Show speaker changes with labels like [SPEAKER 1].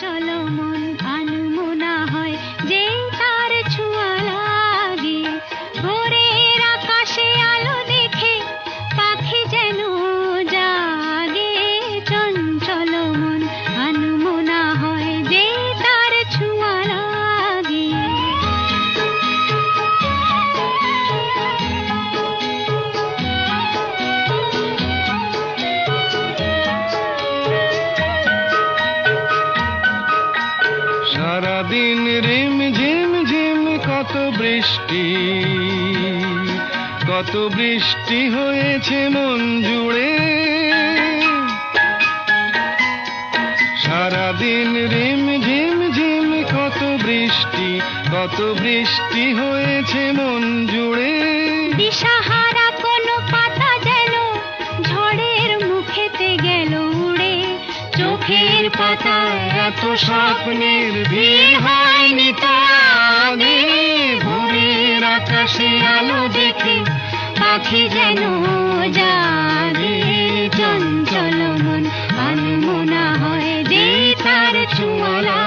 [SPEAKER 1] চঞ্চল মন আনমনা
[SPEAKER 2] সারাদিন রিম ঝিম ঝিম, কত বৃষ্টি কত বৃষ্টি হয়েছে মন জুড়ে। সারাদিন রিম ঝিম ঝিম, কত বৃষ্টি কত বৃষ্টি হয়েছে মন চোখের পাতায় এত স্বপ্নের ভিড় হয়নি তো আগে ভোরের আকাশে আলো দেখে
[SPEAKER 1] পাখি যেন জাগে। চঞ্চল মন আনমনা হয় যে তার ছোঁয়া